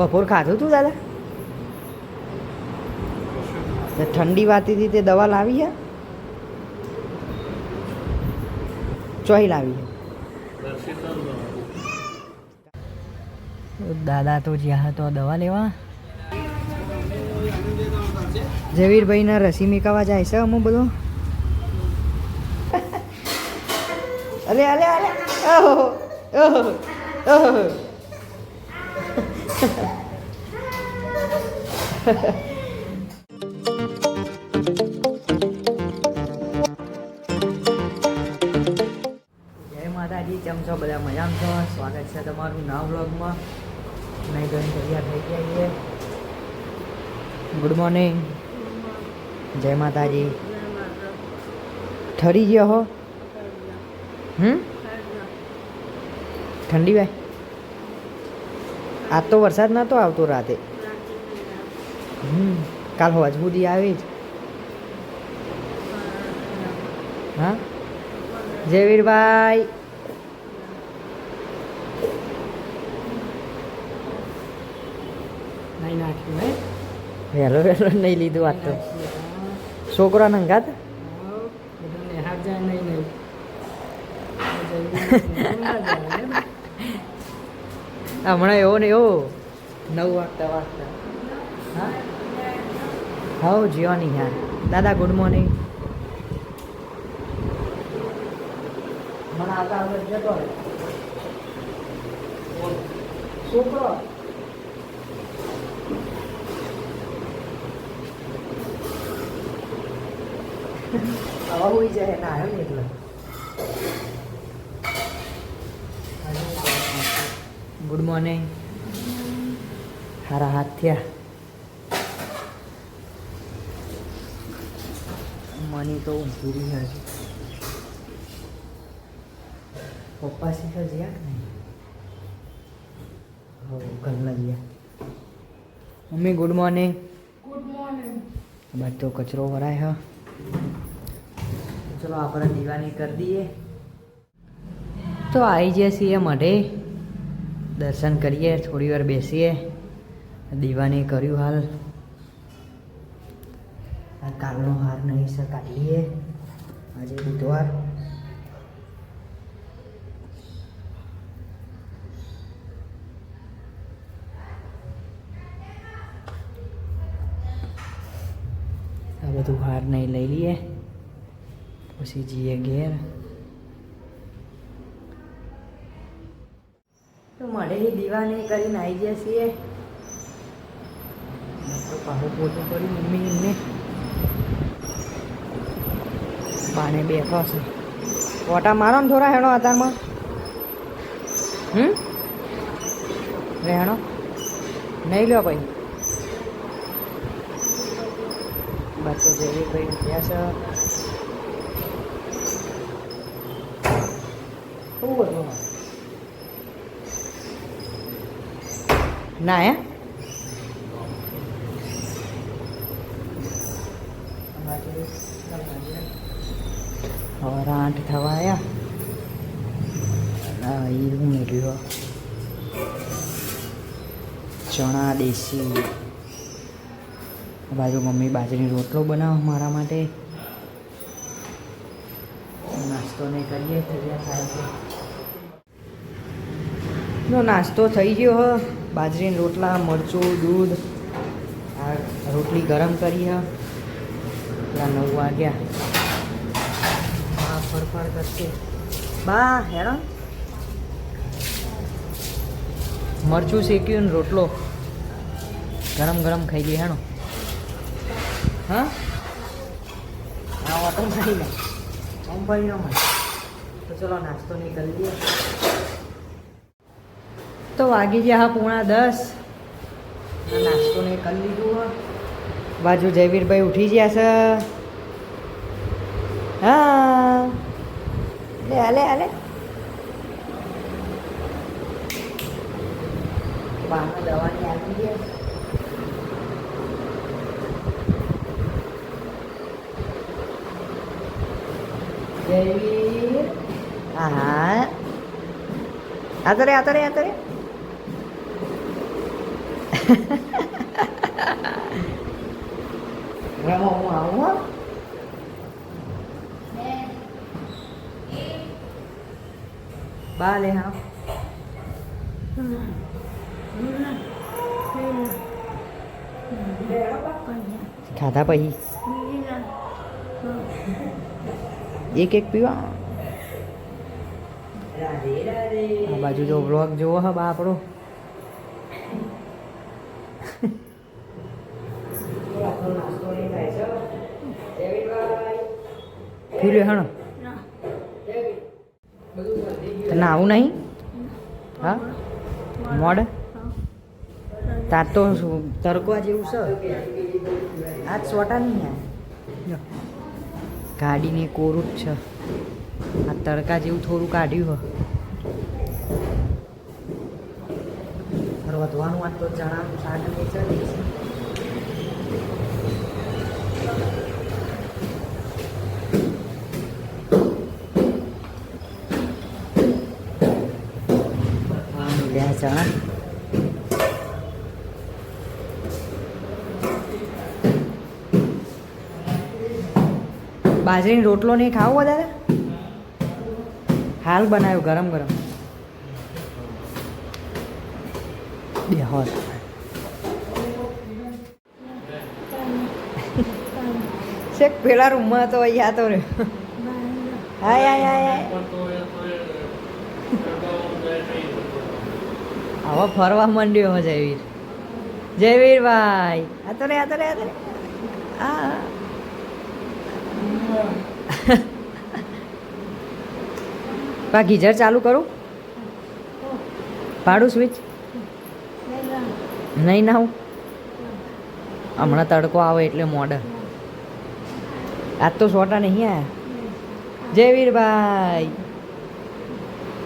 બપોર ખાધું તું દાદા? ઠંડી વાતી હતી તે દવા લાવી છે ચોઈ લાવી દાદા તો જ્યાં હતો દવા લેવા. ઝવીરભાઈના રસી મેકાવા જાય છે અમુક બધો. અરે અરે અરે ઓહો ઓહો ઓહો. જય માતાજી, કેમ છો? બધા મજામાં છો? સ્વાગત છે તમારું નવ વ્લોગમાં. નહીં ધોઈને તૈયાર થઈ ગયા છીએ. ગુડ મોર્નિંગ જય માતાજી. ઠરી ગયો હો? હમ? ઠંડી ભાઈ? આજ તો વરસાદ નહોતો આવતો રાતે. હમ. કાલ હોવા સુધી આવી જ હા? જયવીરભાઈ. નહીં નાખ્યું વહેલો વહેલો નહીં લીધું વાત તો. છોકરા નંગાત? જાય હમણાં એવો ને એવો. નવ વાગતા વાગતા. હા? હવ જીવાની યાર. દાદા ગુડ મોર્નિંગ મને આવતા આવતા જતો. છોકરો. આવા હોઈ જાય ના ને એટલે. ગુડ મોર્નિંગ સારા હાથ થયા. મની તો ઊંઘી રહ્યા છે પપ્પા શીખર જ્યાં કે નહીં? હો ઘરના ગયા. Mummy good morning good morning બાદ તો કચરો ભરાય હ. ચલો આપણે દીવાની કરી દઈએ. તો આવી જઈએ છીએ મઢે. દર્શન કરીએ થોડી વાર બેસીએ. દીવાની કર્યું હાલ. કાલનો હાર નહીં સર કાઢી લઈએ આજે બુધવાર. આ બધું હાર નહીં લઈ લઈએ. પછી જઈએ ઘેર. તો મળેલી દીવાની કરીને આવી ગયા છીએ. તો પાછું પોતું કર્યું મમ્મી એમને. બાને બેઠો છે. ઓટા મારો ને થોડા હેણો અત્યારમાં હમ? રહેણો. નહીં લ્યો બસ તો જેવી ભાઈ ઉઠ્યા છે. ના, હે? હવે આઠ થવા આવ્યા એ હું મેળવ્યો ચણા દેશી બાજુ મમ્મી બાજરીનો રોટલો બનાવો મારા માટે? નાસ્તો નહીં કરીએ, તૈયાર થાય છે. નો નાસ્તો થઈ ગયો હ. બાજરીના રોટલા, મરચું, દૂધ. આ રોટલી ગરમ કરી હ. નવ વાગ્યા. હા કરશે બા હેરાન મરચું શેક્યું ને રોટલો. ગરમ ગરમ ખાઈ લઈએ હેણો હા? હા વાતો ખાઈ લે. મુંબઈ નો તો ચલો, નાસ્તો નહીં કરી દઈએ. તો વાગી ગયા હા પૂણા દસ. નાસ્તો ને કરી લીધું બાજુ જયવીરભાઈ ઉઠી ગયા છે. હા. લે હાલે હાલે દવાની આપી દે જયવીર હા. હા રે આતો રે આતો રે. રમો હું આવું હો. બા લે હા ખાધા પછી એક એક પીવા આ બાજુ જો વ્લોગ જોવો હા બા આપણો લે હણ તને આવું નહીં? હા? મોડ? તાર તો તરકવા જેવું છે. આજ સોટા નહીં આ ગાડીને કોરું જ છે. આ તડકા જેવું થોડું કાઢ્યું હોય વધવાનું આ તો ચણાનું શાક ને છે દેશી. આ મળ્યા ચણા બાજરીનો રોટલો નહીં ખાવો વધારે હાલ બનાવ્યો ગરમ ગરમ. બે હોત. પેલા રૂમમાં તો અહીંયા તો રે હાય હાય હાય હવે ફરવા માંડ્યો જયવીર. જયવીરભાઈ. આ તો રે, આ તો રે, આ તો રે. આ. પા ગીઝર ચાલુ કરું? પાડું સ્વિચ નહીં ના હમણાં તડકો આવે એટલે મોડર આજ તો સોટા નહીં આયા. જય વીરભાઈ.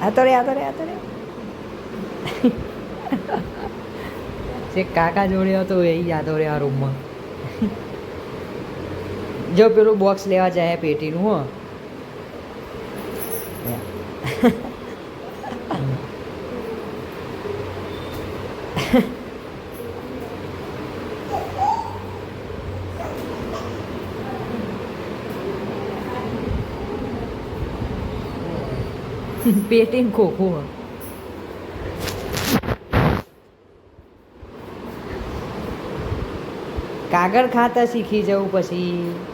આ તો રે આ તો રે આ જે કાકા જોડે હતો એ યાદો આવે આ રૂમમાં જો પેલું બોક્સ લેવા જાય પેટીનું, હો. પેટીન ખોખું, હો. કાગળ ખાતા શીખી જવું પછી.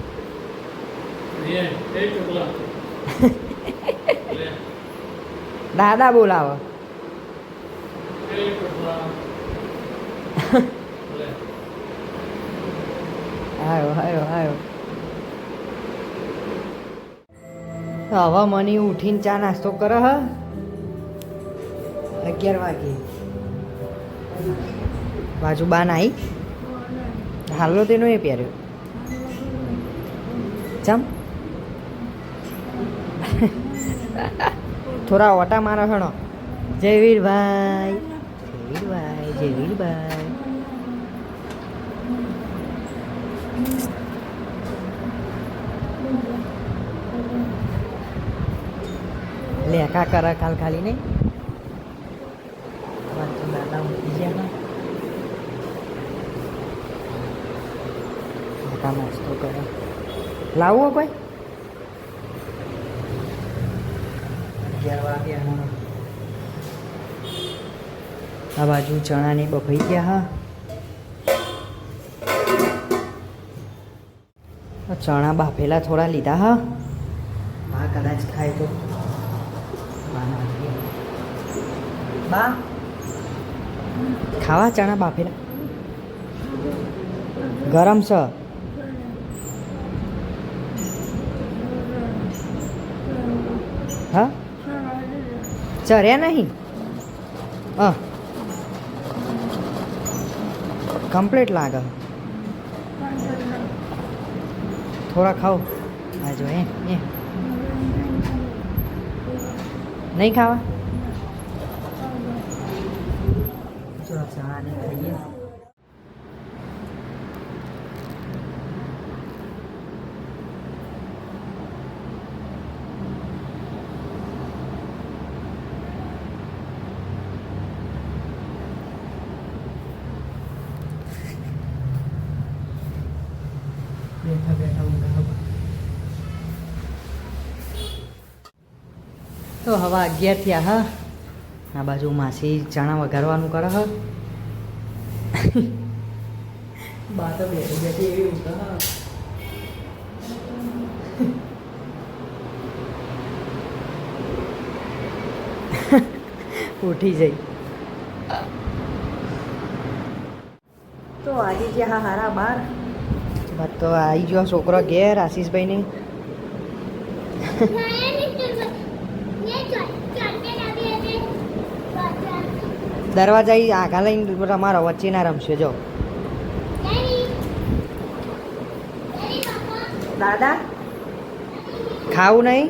દાદા બોલાવો. આવ્યો આવ્યો આવ્યો હવે મની ઉઠીને ચા નાસ્તો કરે હ. અગિયાર વાગે. બાજુ બાન આવી હાલો તેનો એ પહેર્યો. ચમ? થોડા ઓટા મારો હણો. જયવીરભાઈ જયવીરભાઈ જયવીરભાઈ લે કા કર કાલ ખાલી નહીં? નાસ્તો કરે. લાવવો કોઈ? આ બાજુ ચણાની બફાઈ ગયા હા. ચણા બાફેલા થોડા લીધા હા. બા કદાચ ખાય તો. બા, ખાવા ચણા બાફેલા? ગરમ છે. હા? ચર્યા નહીં. હા કમ્પ્લીટ લાગે. થોડા ખાઓ. આ એ એ. નહીં ખાવા ચલો ચણાને ખાઈએ બેઠા બેઠા ઊંઘ આવે તો હવા અગિયાર થયા હા. આ બાજુ માસી ચણા વઘારવાનું કરે હ. બા તો બેઠી એવી ઊંઘે ઉઠી જઈ. તો આજે જે હા હારા બાર? તો આવી ગયો છોકરો ઘેર આશીષભાઈની. દરવાજા ઈ આગા લઈને તમારા વચ્ચે ના રમશે, જો. દાદા? ખાવું નહીં?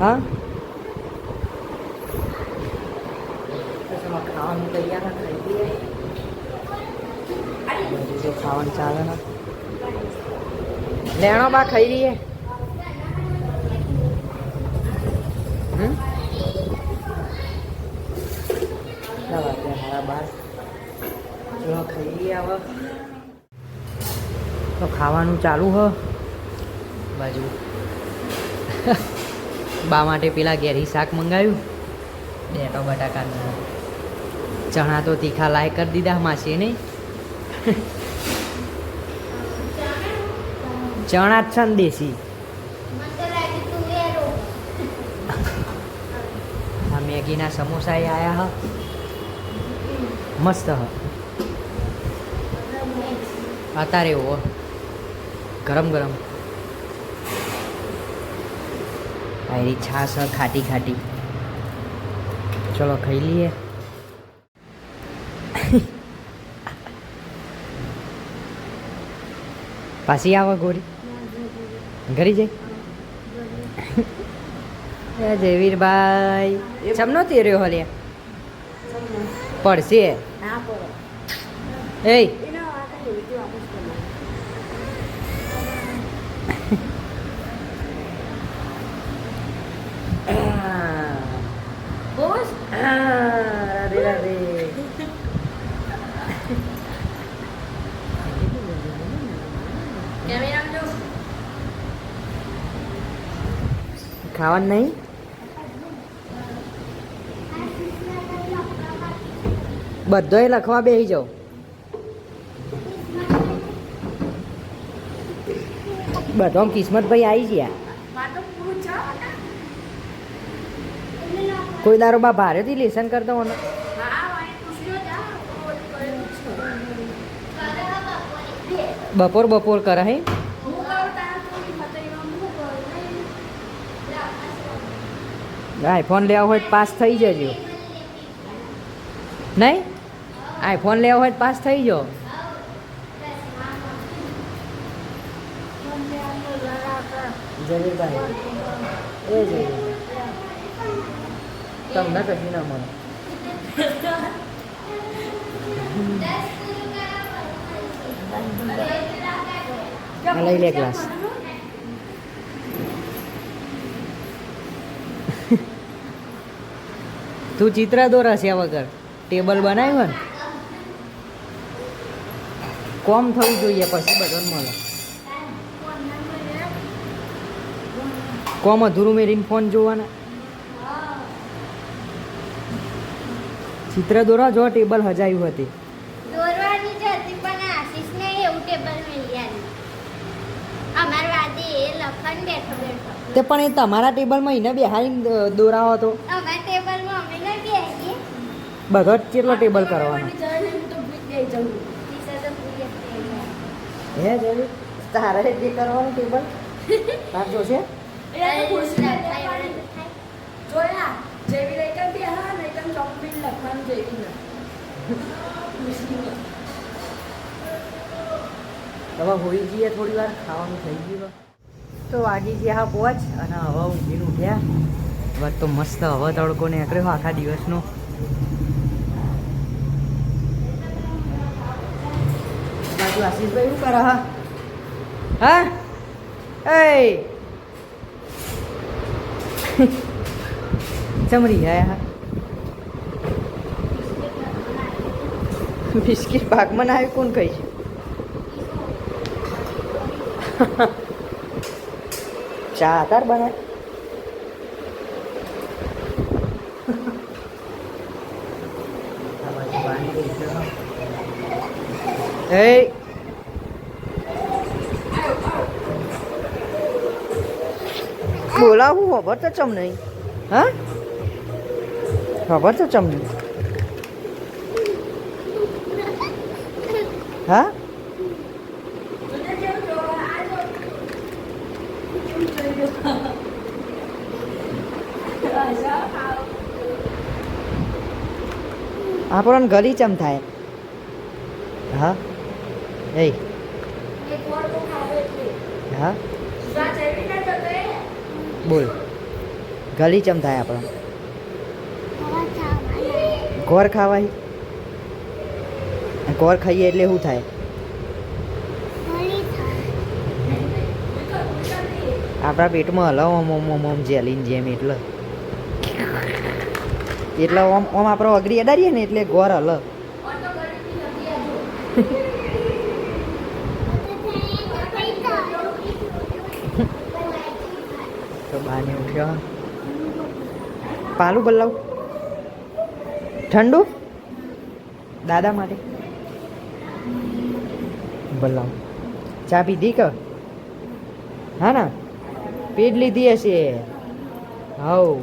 હા? ખાવાનું ખાવાનું ચાલે લેણો બા ખાઈ લઈએ. તો ખાવાનું ચાલુ હ. બાજુ. બા માટે પેલા ઘેરી શાક મંગાવ્યું. ડેટો બટાકાનું ચણા તો તીખા લાય કરી દીધા, માસીએ નહીં. ચણા જ છે ને દેશી. આ મેગીના સમોસા આયા હ. મસ્ત. હ અત્યારે એવો ગરમ ગરમ. આયરી છાશ ખાટી ખાટી. ચલો, ખાઈ લઈએ. પાછી આવો ગોરી. ઘરી જઈ? જયવીરભાઈ ચમનો તેર્યો હલ્યા પડશે. એ રાધે રાધે ખાવાનું નહીં બધોય લખવા બેસી જાઓ. બધો કિસ્મત ભાઈ આવી ગયા. કોઈ દારો બા ભારેથી લેસન કરતો હોય બપોર બપોર કરે હે? આઈફોન લેવા હોય પાસ થઈ જજો. નહીં? આઈફોન લેવા હોય પાસ થઈ ગયો. તમને કશું ના મળે લઈ લે ગ્લાસ. તું ચિત્ર દોરસ્યા વગર. ટેબલ બનાવ્યું ને? કોમ થવું જોઈએ પછી બધા મળે. કોમ અધૂરું મેરીને ફોન જોવાના? ચિત્ર દોરા જો ટેબલ હજાયું હતી. દોરવાની જ હતી પણ આશીષને એવું ટેબલ મળી અમાર વાદે એ લખન બેઠો બેઠો. તે પણ એ તમારા ટેબલમાં એને બેહાડીને દોરાવો હતો અમારા ટેબલમાં અમે ન બેસીએ બધો જ કેટલો ટેબલ કરવાનો ટીચર તો પૂરી હતી. હે જેવી તારે જે કરવાનું ટેબલ તાર જોશે. જોયા જેવી લઈ કર હા નહીં કર ચોકલેટ લખવાનું જેવી ના હવે હોઈ જઈએ થોડી વાર ખાવાનું થઈ ગયું તો વાગી ગયા હા પહોંચ અને હવા ઊંઘીને ઉઠ્યા. વાત તો મસ્ત હવા તડકો નીકળ્યો આખા દિવસનો. બાજુ આશીષભાઈ શું કરે હા? હા? એ ચમરી ગયા હા. બિસ્કિટ પાકમાં ના આવી કોણ કહી ચા તાર બનાય. આ બોલાવું ખબર તો ચમ નહીં. હા? ખબર તો ચમ નહીં. હા? આપણને ગલી ચમ થાય. હા? એ. હા? બોલ. ગલી ચમ થાય આપણો? ગોર ખાવાય. ગોર ખાઈએ એટલે શું થાય? આપણા પેટમાં હલાવ ઓમ ઓમ ઓમ ઓમ જેલીન જેમ એટલે. એટલે ઓમ ઓમ આપણો અઘરી અડાડીએ ને એટલે ગોર હલ ઓટો ગરીબી નથી આજો તો બાને ઉઠ્યો. પાલું બદલાવ ઠંડુ? દાદા માટે. બદલાવ ચા પીધી કે? હા ના. પીડ લીધી હશે. હવ.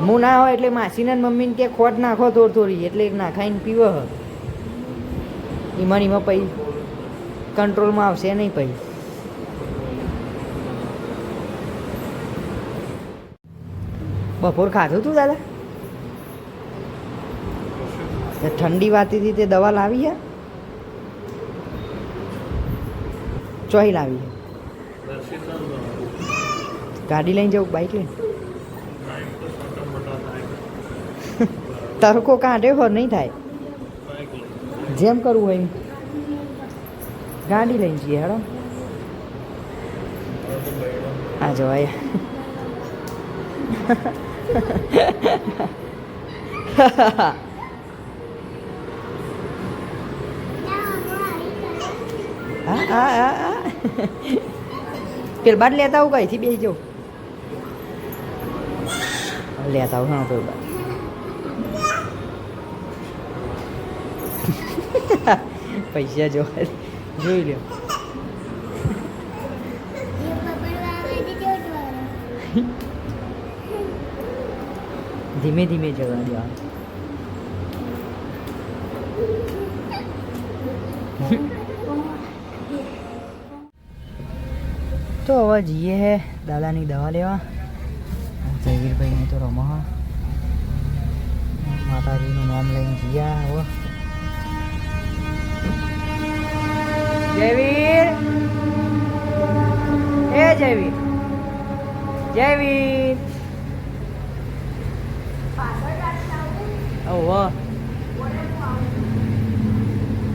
હું ના હોય એટલે માસીને મમ્મીને કે ખોટ નાખો થોડી થોડી, એટલે નાખાઈને પીવો હ. એમાં પછી કંટ્રોલમાં આવશે નહીં પછી બપોર ખાધું તું દાદા? ઠંડી વાતીથી તે દવા લાવી હે? ચોહી લાવી ગાડી લઈને જવું બાઈક લઈને? તડકો કાઢે હો નહીં થાય. જેમ કરવું હોય ગાડી લઈને જઈએ, હેડો. આ જવાય પેલ બાદ લેતા આવું કઈથી બેસી જવું લેતા આવું, હા, પેલ બાદ પૈસા જોવા જોઈ લ્યો. ધીમે ધીમે જવા દેવા તો હવે જઈએ હે દાદાની દવા લેવા. જયવીરભાઈને તો રમો માતાજીનું નામ લઈને જીયા હવે. જયવીર. એ જયવીર. જયવીર. ઓહો.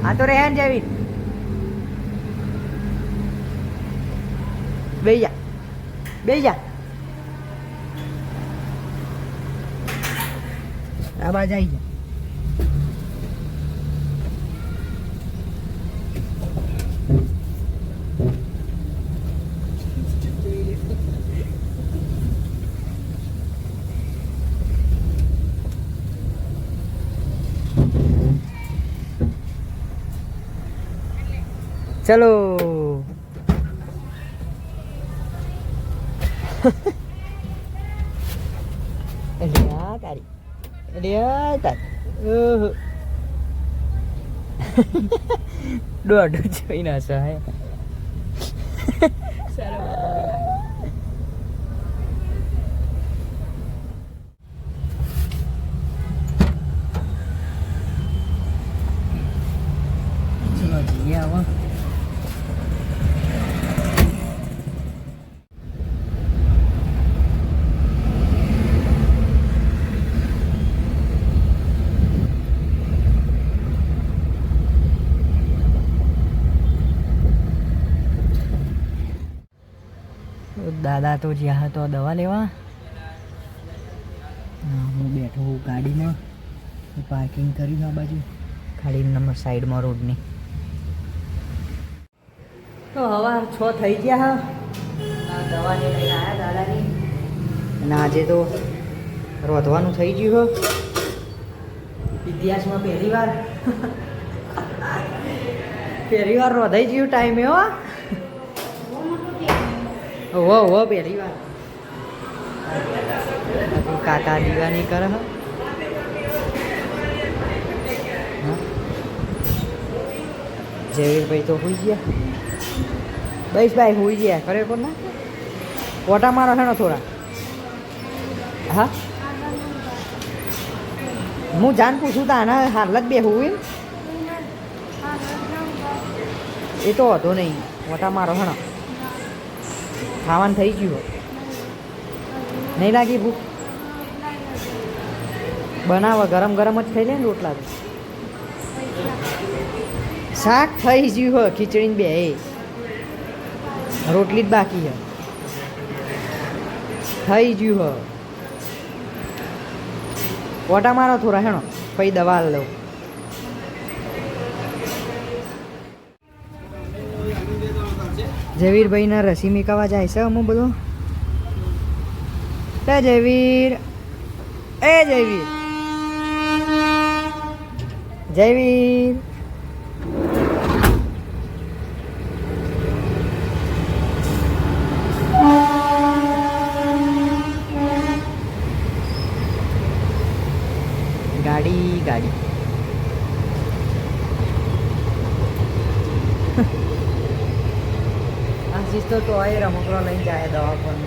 આ તો રહે ને જયવીર બે જા. બે જા. આવી જા ચલો. આ તારી. અરે તારી. ઓહો. દોઢું જોઈને સહાય ચલો જઈએ આવા દાદા તો જ્યાં હતો દવા લેવા. હું બેઠો હું ગાડીમાં. પાર્કિંગ કર્યું આ બાજુ. ખાલી નંબર સાઈડમાં રોડની. તો હવા છ થઈ ગયા હા. દવાની લઈને આવ્યા દાદાની. અને આજે તો રોધવાનું થઈ ગયું હો. ઇતિહાસમાં પહેલી વાર. પહેલી વાર રોધાઈ ગયું ટાઈમે હો. હો ઓહો પહેલી વાર. કાકા દીવાની કરે હો. જયવીરભાઈ તો હોઈ ગયા. ભાઈ હોઈ ગયા ખરેખર ના? ફોટા મારો છે થોડા. હા? હું જાણ પૂછું તા આના હાલત બે હોય એ તો હતો નહીં મોટા મારો હણ. ખાવાનું થઈ ગયું હો. નહીં લાગી ભૂખ? બનાવો, ગરમ ગરમ જ ખાઈ લે ને રોટલા શાક થઈ ગયું હોય ખીચડી બે, એ. રોટલી જ બાકી છે થઈ ગયું હ ઓટા મારો થોડા હેણો પછી દવા લઉં. જયવીરભાઈના રસી મેકાવા જાય છે અમુક બધો. એ જયવીર એ જયવીર જયવીર ગાડી ગાડી. આશીષ તો તોય રમકડો લઈને જાય દવા પણ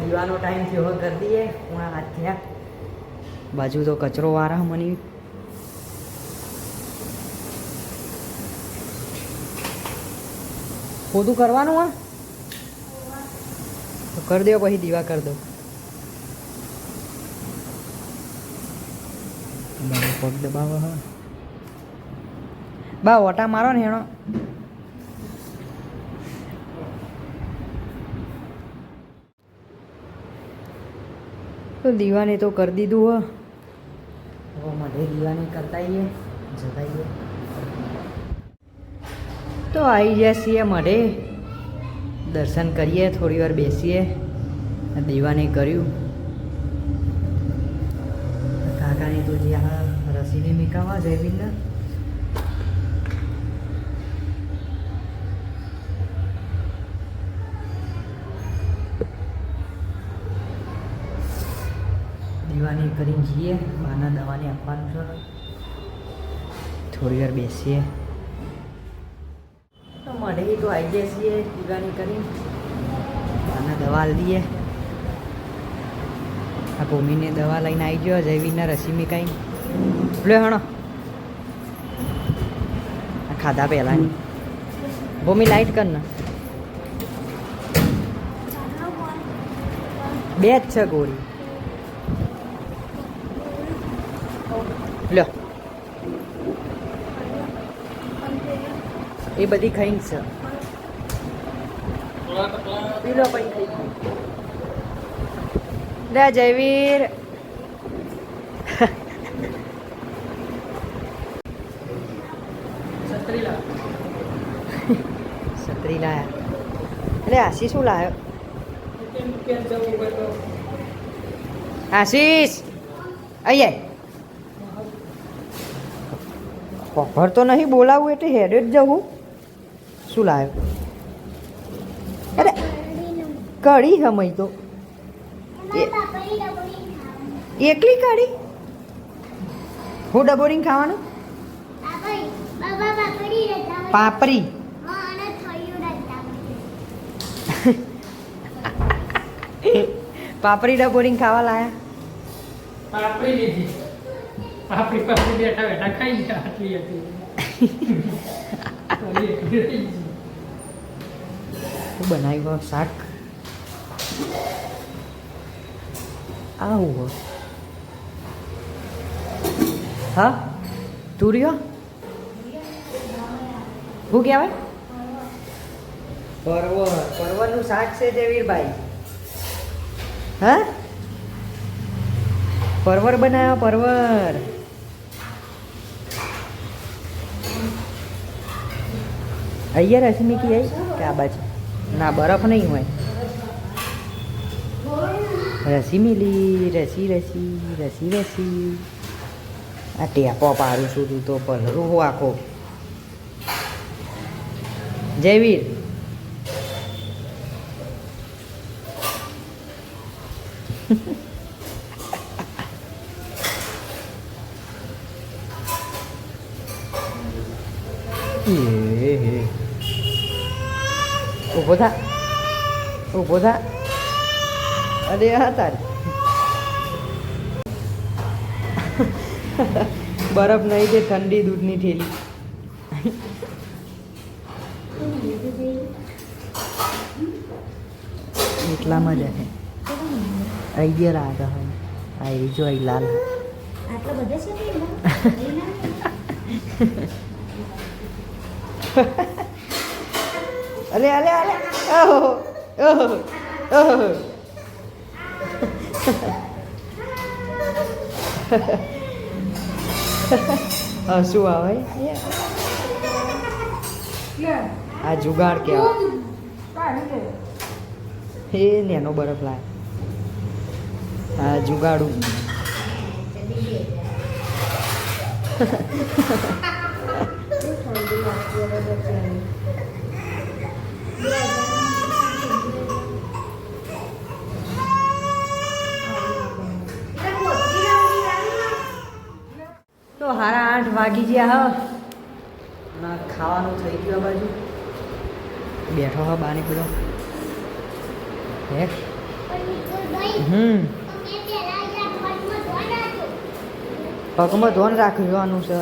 દીવાનો ટાઈમ થયો કરી દઈએ. હું હાથ થયા બાજુ તો કચરો વારા મની. ખોદું કરવાનું, હા? તો કરી દો, પછી દીવા કરી દો પગ દબાવવા હવે બા ઓટા મારો ને એનો તો દીવાને તો કરી દીધું હો. હવે મને દીવાને કરતા આવીએ જતાઈએ તો આવી ગયા છીએ મળે. દર્શન કરીએ થોડી વાર બેસીએ. દીવાને કર્યું. કાકાને તો જે આ રસીને મીકાવા જયવીરને દીવાની કરીને જઈએ બાના દવાને આપવાનું છે. થોડી વાર બેસીએ. તો મળે તો આવી ગયા છીએ, દીવાની કરી બાના દવા દઈએ. આ ભૂમિને દવા લઈને આવી ગયો, જયવીરના રસીમી કાંઈ. લે હણો. આ ખાધા પહેલાંની ભૂમિ લાઈટ ને. બે જ છે ગોળી. લ્યો. એ બધી ખાઈને છે. પી લો ખાઈ લે જયવીર. છત્રી લાયા એટલે આશીષ શું લાયો? આશીષ અહીંયા કોફર તો નહીં બોલાવું એટલે હેડે જ જવું. શું લાવ્યો? અરે કઢી હમઈ તો. એકલી કઢી? હું ડબોરીને ખાવાનું? પાપરી પાપરી ડબોરીને ખાવા લાયા? પાપરી લીધી. પાપડી પાસે બેઠા બેઠા ખાઈ ગયા આટલી હતી. બનાવ્યું શાક? આવું હો હા? તુરિયો? શું કહેવાય? પરવર પરવરનું શાક છે દેવીરભાઈ હા? પરવર બનાવ્યો પરવર અહીંયા રશ્મિ કી આવી કે આ બાજુ? ના, બરફ નહીં હોય. રસી મિલી, રસી રસી રસી રસી. આ ટેપો પાડું છું તું તો પલરું આખો. જયવીર હે ઊભો થા. ઊભો થા. અરે હા તારે. બરફ નહીં છે ઠંડી દૂધની થેલી. એટલામાં જ હે આઈડિયા આગળ હોય આ એ જો અહીં લાલ. આટલો બધો છે અલે અલે અલે. ઓહો ઓહો ઓહો. શું આવે? આ જુગાડ કહેવાય એ નેનો બરફ લાય. આ જુગાડું. તો હારા આઠ વાગી ગયા હા. ખાવાનું થઈ ગયું આ બાજુ. બેઠો હ બાને પેલો. હે હમ. પગમાં ધોન રાખવાનું છે.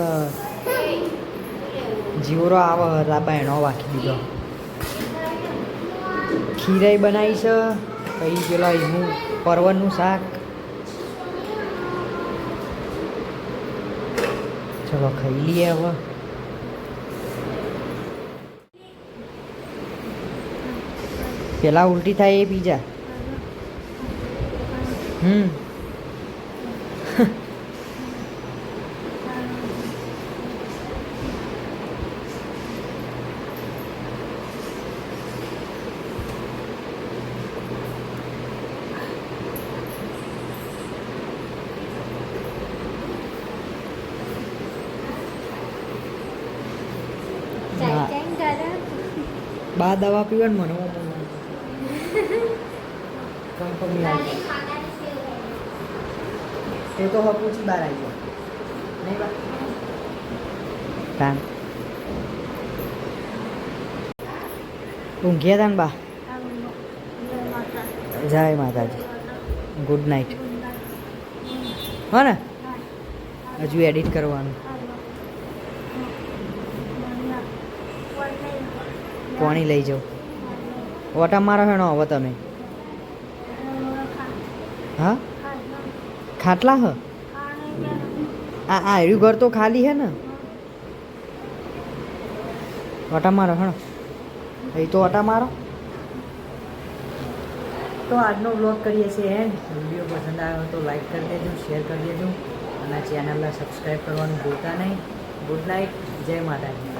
જીવરો આવે રાબા એનો વાંકી દીધો. ખીરાઈ બનાવી છે. પછી પેલા એનું પરવનનું શાક. ચલો ખાઈ લઈએ હવે. પેલા ઉલટી થાય એ બીજા. હમ. બા દવા પીવે ને મને કંપની આવી એ તો હવે પૂછી બહાર આવી જાય નહીં ઊંઘ્યા તા ને બા. જય માતાજી. Good night. હો ને? હજુ એડિટ કરવાનું. પાણી લઈ જાઓ. ઓટા મારો હેણો હવે તમે. હા? ખાટલા હ? આ આ એર્યું ઘર તો ખાલી હે ને? ઓટા મારો હેણો. એ તો ઓટા મારો. તો આજનો બ્લોગ કરીએ છીએ એન્ડ. વીડિયો પસંદ આવ્યો તો લાઈક કરી દેજો શેર કરી દેજો. અને ચેનલને સબસ્ક્રાઈબ કરવાનું ભૂલતા નહીં. ગુડ નાઇટ જય માતાજી.